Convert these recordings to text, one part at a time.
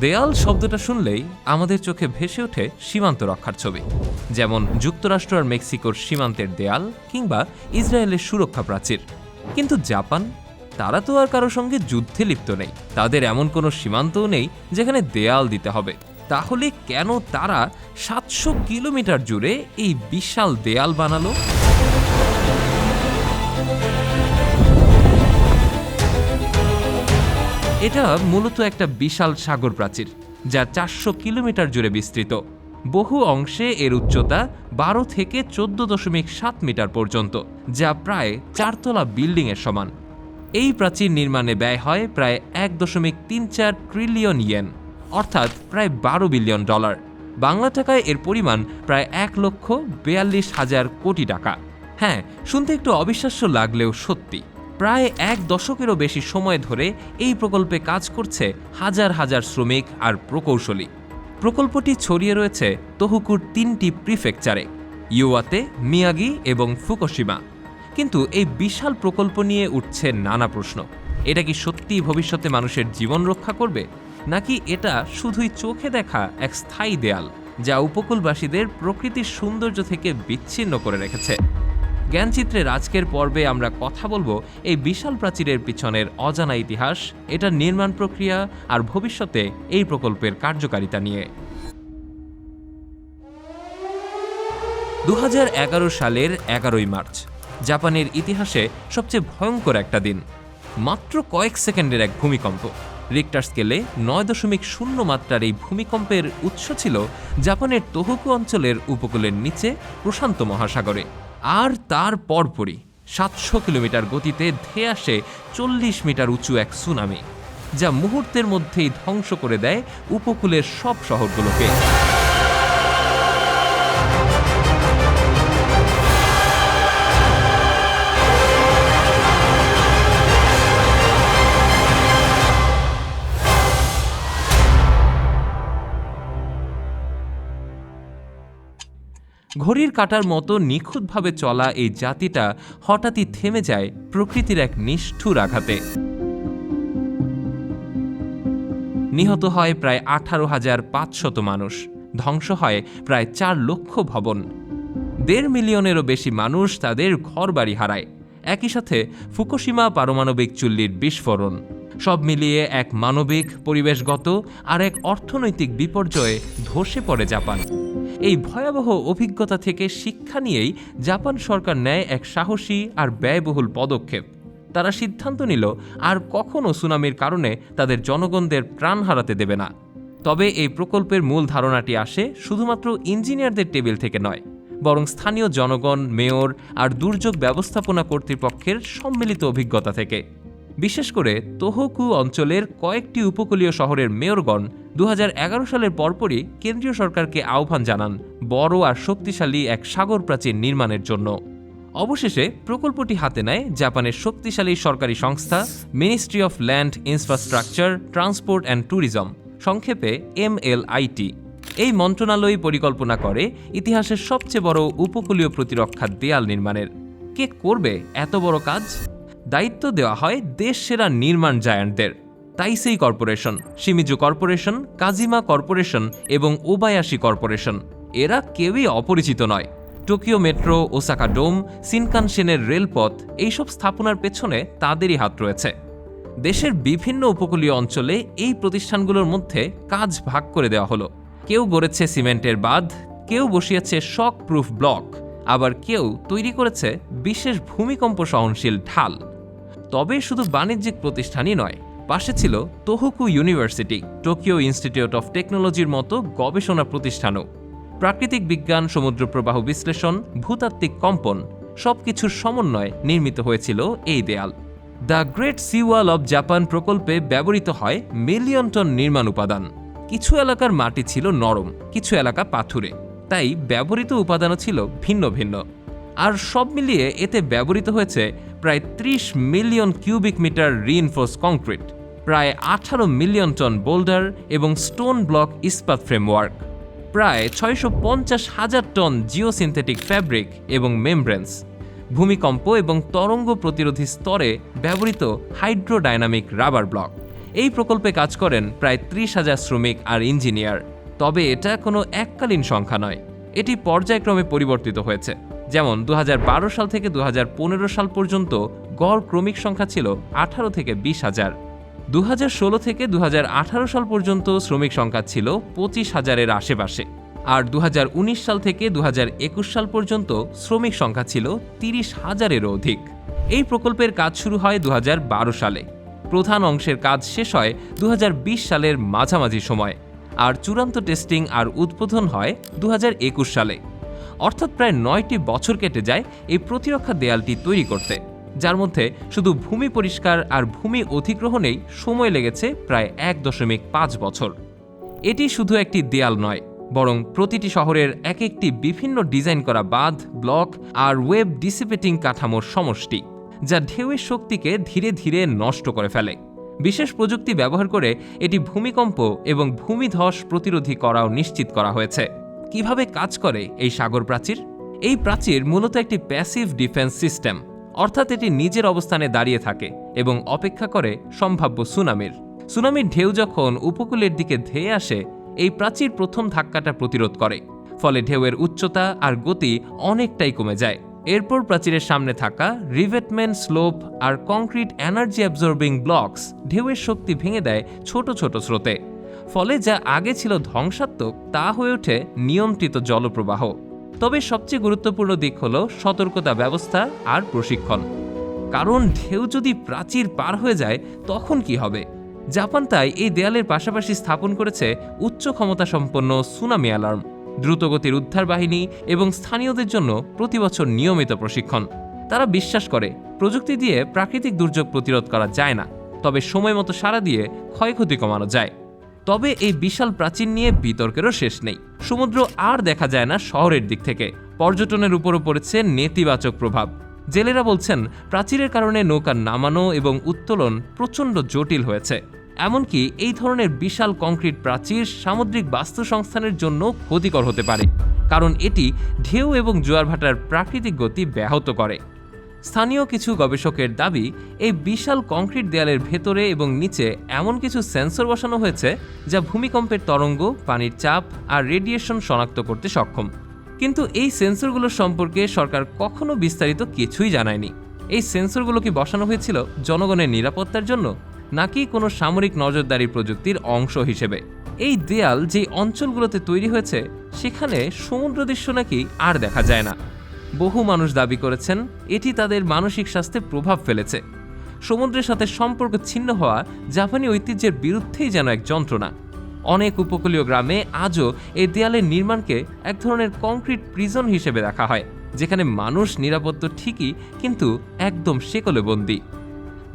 দেয়াল শব্দটা শুনলেই আমাদের চোখে ভেসে ওঠে সীমান্ত রক্ষার ছবি। যেমন যুক্তরাষ্ট্র আর মেক্সিকোর সীমান্তের দেয়াল কিংবা ইসরায়েলের সুরক্ষা প্রাচীর। কিন্তু জাপান? তারা তো আর কারও সঙ্গে যুদ্ধে লিপ্ত নেই। তাদের এমন কোনো সীমান্তও নেই যেখানে দেয়াল দিতে হবে। তাহলে কেন তারা সাতশো কিলোমিটার জুড়ে এই বিশাল দেয়াল বানালো? এটা মূলত একটা বিশাল সাগর প্রাচীর, যা চারশো কিলোমিটার জুড়ে বিস্তৃত। বহু অংশে এর উচ্চতা বারো থেকে চোদ্দ দশমিক সাত মিটার পর্যন্ত, যা প্রায় চারতলা বিল্ডিংয়ের সমান। এই প্রাচীর নির্মাণে ব্যয় হয় প্রায় এক দশমিক তিন চার ট্রিলিয়ন ইয়েন, অর্থাৎ প্রায় বারো বিলিয়ন ডলার। বাংলা টাকায় এর পরিমাণ প্রায় এক লক্ষ বেয়াল্লিশ হাজার কোটি টাকা। হ্যাঁ শুনতে একটু অবিশ্বাস্য লাগলেও সত্যি। প্রায় এক দশকেরও বেশি সময় ধরে এই প্রকল্পে কাজ করছে হাজার হাজার শ্রমিক আর প্রকৌশলী। প্রকল্পটি ছড়িয়ে রয়েছে তহুকুর তিনটি প্রিফেকচারে ইউয়াতে মিয়াগি এবং ফুকোশিমা। কিন্তু এই বিশাল প্রকল্প নিয়ে উঠছে নানা প্রশ্ন। এটা কি সত্যিই ভবিষ্যতে মানুষের জীবন রক্ষা করবে? নাকি এটা শুধুই চোখে দেখা এক স্থায়ী দেয়াল, যা উপকূলবাসীদের প্রকৃতির সৌন্দর্য থেকে বিচ্ছিন্ন করে রেখেছে? জ্ঞানচিত্রের আজকের পর্বে আমরা কথা বলব এই বিশাল প্রাচীরের পিছনের অজানা ইতিহাস, এটার নির্মাণ প্রক্রিয়া আর ভবিষ্যতে এই প্রকল্পের কার্যকারিতা নিয়ে। দু হাজার এগারো সালের এগারোই মার্চ, জাপানের ইতিহাসে সবচেয়ে ভয়ঙ্কর একটা দিন। মাত্র কয়েক সেকেন্ডের এক ভূমিকম্প। রিক্টার স্কেলে নয় দশমিক শূন্য মাত্রার এই ভূমিকম্পের উৎস ছিল জাপানের তোহকু অঞ্চলের উপকূলের নিচে প্রশান্ত মহাসাগরে। আর তার পরপরই সাতশো কিলোমিটার গতিতে ধেয়ে আসে চল্লিশ মিটার উঁচু এক সুনামি, যা মুহূর্তের মধ্যেই ধ্বংস করে দেয় উপকূলের সব শহরগুলোকে। ঘড়ির কাটার মতো নিখুঁতভাবে চলা এই জাতিটা হঠাৎই থেমে যায় প্রকৃতির এক নিষ্ঠুর আঘাতে। নিহত হয় প্রায় আঠারো হাজার পাঁচশত মানুষ, ধ্বংস হয় প্রায় চার লক্ষ ভবন। দেড় মিলিয়নেরও বেশি মানুষ তাদের ঘরবাড়ি হারায়। একই সাথে ফুকুশিমা পারমাণবিক চুল্লির বিস্ফোরণ। সব মিলিয়ে এক মানবিক পরিবেশগত আর এক অর্থনৈতিক বিপর্যয়ে ধসে পড়ে জাপান। এই ভয়াবহ অভিজ্ঞতা থেকে শিক্ষা নিয়েই জাপান সরকার নেয় এক সাহসী আর ব্যয়বহুল পদক্ষেপ। তারা সিদ্ধান্ত নিল, আর কখনও সুনামির কারণে তাদের জনগণদের প্রাণ হারাতে দেবে না। তবে এই প্রকল্পের মূল ধারণাটি আসে শুধুমাত্র ইঞ্জিনিয়ারদের টেবিল থেকে নয়, বরং স্থানীয় জনগণ, মেয়র আর দুর্যোগ ব্যবস্থাপনা কর্তৃপক্ষের সম্মিলিত অভিজ্ঞতা থেকে। বিশেষ করে তোহকু অঞ্চলের কয়েকটি উপকূলীয় শহরের মেয়রগণ দু হাজার এগারো সালের পরপরই কেন্দ্রীয় সরকারকে আহ্বান জানান বড় আর শক্তিশালী এক সাগর প্রাচীর নির্মাণের জন্য। অবশেষে প্রকল্পটি হাতে নেয় জাপানের শক্তিশালী সরকারি সংস্থা ministry of land infrastructure transport and tourism সংক্ষেপে এমএলআইটি এই মন্ত্রণালয় পরিকল্পনা করে ইতিহাসের সবচেয়ে বড় উপকূলীয় প্রতিরক্ষা দেয়াল নির্মাণের। কে করবে এত বড় কাজ? দায়িত্ব দেওয়া হয় দেশ সেরা নির্মাণ জায়ান্টদের। Taisei corporation, Shimizu corporation, Kajima corporation এবং ওবায়াসি কর্পোরেশন। এরা কেউই অপরিচিত নয়। টোকিও মেট্রো, ওসাকা ডোম সিনকানসেনের রেলপথ, এইসব স্থাপনার পেছনে তাদেরই হাত রয়েছে। দেশের বিভিন্ন উপকূলীয় অঞ্চলে এই প্রতিষ্ঠানগুলোর মধ্যে কাজ ভাগ করে দেওয়া হলো। কেউ গড়েছে সিমেন্টের বাঁধ, কেউ বসিয়েছে শক প্রুফ ব্লক, আবার কেউ তৈরি করেছে বিশেষ ভূমিকম্প সহনশীল ঢাল। তবে শুধু বাণিজ্যিক প্রতিষ্ঠানই নয়, পাশে ছিল Tohoku university, Tokyo institute of টেকনোলজির মতো গবেষণা প্রতিষ্ঠানও। প্রাকৃতিক বিজ্ঞান সমুদ্র প্রবাহ বিশ্লেষণ, ভূতাত্ত্বিক কম্পন সবকিছুর সমন্বয়ে নির্মিত হয়েছিল এই দেয়াল। The great sea wall of Japan প্রকল্পে ব্যবহৃত হয় মিলিয়ন টন নির্মাণ উপাদান। কিছু এলাকার মাটি ছিল নরম, কিছু এলাকা পাথুরে। তাই ব্যবহৃত উপাদানও ছিল ভিন্ন ভিন্ন। আর সব মিলিয়ে এতে ব্যবহৃত হয়েছে প্রায় ত্রিশ million cubic metre reinforce concrete প্রায় আঠারো মিলিয়ন টন বোল্ডার এবং স্টোন ব্লক ইস্পাত ফ্রেমওয়ার্ক প্রায় ছয়শো পঞ্চাশ হাজার টন জিওসিনথেটিক ফ্যাব্রিক এবং মেমব্রেন্স ভূমিকম্প এবং তরঙ্গ প্রতিরোধী স্তরে ব্যবহৃত হাইড্রোডাইনামিক রাবার ব্লক এই প্রকল্পে কাজ করেন প্রায় ত্রিশ হাজার শ্রমিক আর ইঞ্জিনিয়ার তবে এটা কোনো এককালীন সংখ্যা নয়, এটি পর্যায়ক্রমে পরিবর্তিত হয়েছে। যেমন দু হাজার বারো সাল থেকে দুহাজার পনেরো সাল পর্যন্ত গড় ক্রমিক সংখ্যা ছিল আঠারো থেকে বিশ হাজার। দু থেকে দু হাজার আঠারো সাল পর্যন্ত শ্রমিক সংখ্যা ছিল পঁচিশ হাজারের আশেপাশে। আর দু হাজার উনিশ সাল থেকে দু হাজার একুশ সাল পর্যন্ত শ্রমিক সংখ্যা ছিল তিরিশ হাজারেরও অধিক। এই প্রকল্পের কাজ শুরু হয় দু হাজার বারো সালে। প্রধান অংশের কাজ শেষ হয় দু হাজার বিশ সালের মাঝামাঝি সময়। আর চূড়ান্ত টেস্টিং আর উদ্বোধন হয় দু হাজার একুশ সালে। অর্থাৎ প্রায় নয়টি বছর কেটে যায় এই প্রতিরক্ষা দেয়ালটি তৈরি করতে, যার মধ্যে শুধু ভূমি পরিষ্কার আর ভূমি অধিগ্রহণেই সময় লেগেছে প্রায় এক দশমিক পাঁচ বছর। এটি শুধু একটি দেয়াল নয়, বরং প্রতিটি শহরের এক একটি বিভিন্ন ডিজাইন করা বাঁধ, ব্লক আর ওয়েব ডিসিপেটিং কাঠামোর সমষ্টি, যা ঢেউয়ের শক্তিকে ধীরে ধীরে নষ্ট করে ফেলে। বিশেষ প্রযুক্তি ব্যবহার করে এটি ভূমিকম্প এবং ভূমিধস প্রতিরোধী করাও নিশ্চিত করা হয়েছে। কীভাবে কাজ করে এই সাগর প্রাচীর? এই প্রাচীর মূলত একটি প্যাসিভ ডিফেন্স সিস্টেম অর্থাৎ এটি নিজের অবস্থানে দাঁড়িয়ে থাকে এবং অপেক্ষা করে সম্ভাব্য সুনামির। সুনামির ঢেউ যখন উপকূলের দিকে ধেয়ে আসে, এই প্রাচীর প্রথম ধাক্কাটা প্রতিরোধ করে। ফলে ঢেউয়ের উচ্চতা আর গতি অনেকটাই কমে যায়। এরপর প্রাচীরের সামনে থাকা রিভেটমেন্ট স্লোপ আর কংক্রিট এনার্জি অ্যাবজর্বিং ব্লকস ঢেউয়ের শক্তি ভেঙে দেয় ছোট ছোট স্রোতে। ফলে যা আগে ছিল ধ্বংসাত্মক, তা হয়ে ওঠে নিয়ন্ত্রিত জলপ্রবাহ। তবে সবচেয়ে গুরুত্বপূর্ণ দিক হল সতর্কতা ব্যবস্থা আর প্রশিক্ষণ। কারণ ঢেউ যদি প্রাচীর পার হয়ে যায়, তখন কি হবে? জাপান তাই এই দেয়ালের পাশাপাশি স্থাপন করেছে উচ্চ ক্ষমতা সম্পন্ন সুনামি অ্যালার্ম, দ্রুতগতির উদ্ধার বাহিনী এবং স্থানীয়দের জন্য প্রতিবছর নিয়মিত প্রশিক্ষণ। তারা বিশ্বাস করে, প্রযুক্তি দিয়ে প্রাকৃতিক দুর্যোগ প্রতিরোধ করা যায় না, তবে সময় মতো সারা দিয়ে ক্ষয়ক্ষতি কমানো যায়। তবে এই বিশাল প্রাচীর নিয়ে বিতর্কেরও শেষ নেই। সমুদ্র আর দেখা যায় না শহরের দিক থেকে। পর্যটনের উপরও পড়েছে নেতিবাচক প্রভাব। জেলেরা বলছেন, প্রাচীরের কারণে নৌকার নামানো এবং উত্তোলন প্রচণ্ড জটিল হয়েছে। এমনকি এই ধরনের বিশাল কংক্রিট প্রাচীর সামুদ্রিক বাস্তু সংস্থানের জন্য ক্ষতিকর হতে পারে। কারণ এটি ঢেউ এবং জোয়ার ভাটার প্রাকৃতিক গতি ব্যাহত করে। স্থানীয় কিছু গবেষকের দাবি, এই বিশাল কংক্রিট দেয়ালের ভেতরে এবং নিচে এমন কিছু সেন্সর বসানো হয়েছে যা ভূমিকম্পের তরঙ্গ, পানির চাপ আর রেডিয়েশন শনাক্ত করতে সক্ষম। কিন্তু এই সেন্সরগুলোর সম্পর্কে সরকার কখনো বিস্তারিত কিছুই জানায়নি। এই সেন্সরগুলো কি বসানো হয়েছিল জনগণের নিরাপত্তার জন্য, নাকি কোনো সামরিক নজরদারি প্রযুক্তির অংশ হিসেবে? এই দেয়াল যে অঞ্চলগুলোতে তৈরি হয়েছে, সেখানে সমুদ্র দৃশ্য নাকি আর দেখা যায় না। বহু মানুষ দাবি করেছেন এটি তাদের মানসিক স্বাস্থ্যে প্রভাব ফেলেছে। সমুদ্রের সাথে সম্পর্ক ছিন্ন হওয়া জাপানি ঐতিহ্যের বিরুদ্ধেই যেন এক যন্ত্রণা। অনেক উপকূলীয় গ্রামে আজও এই দেয়ালের নির্মাণকে এক ধরনের কংক্রিট প্রিজন হিসেবে দেখা হয়, যেখানে মানুষ নিরাপদ তো ঠিকই কিন্তু একদম সেকলে বন্দী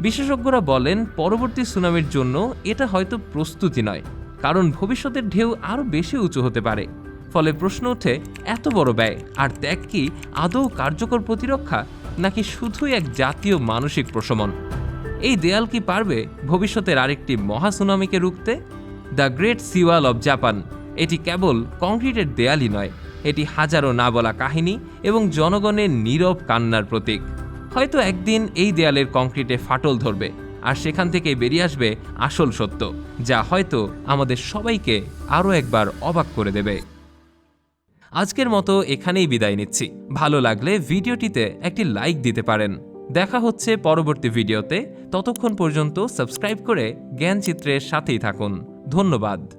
বিশেষজ্ঞরা বলেন, পরবর্তী সুনামির জন্য এটা হয়তো প্রস্তুতি নয়, কারণ ভবিষ্যতের ঢেউ আরও বেশি উঁচু হতে পারে। ফলে প্রশ্ন ওঠে, এত বড় ব্যয়? আর ত্যাগ কি আদৌ কার্যকর প্রতিরক্ষা, নাকি শুধুই এক জাতীয় মানসিক প্রশমন? এই দেয়াল কি পারবে ভবিষ্যতের আরেকটি মহাসুনামিকে রুখতে? The great seawall of Japan, এটি কেবল কংক্রিটের দেয়ালই নয়, এটি হাজারো না বলা কাহিনী এবং জনগণের নীরব কান্নার প্রতীক। হয়তো একদিন এই দেয়ালের কংক্রিটে ফাটল ধরবে, আর সেখান থেকে বেরিয়ে আসবে আসল সত্য, যা হয়তো আমাদের সবাইকে আরও একবার অবাক করে দেবে। আজকের মতো এখানেই বিদায় নিচ্ছি। ভালো লাগলে ভিডিওটিতে একটি লাইক দিতে পারেন। দেখা হচ্ছে পরবর্তী ভিডিওতে। ততক্ষণ পর্যন্ত সাবস্ক্রাইব করে জ্ঞানচিত্রের সাথেই থাকুন। ধন্যবাদ।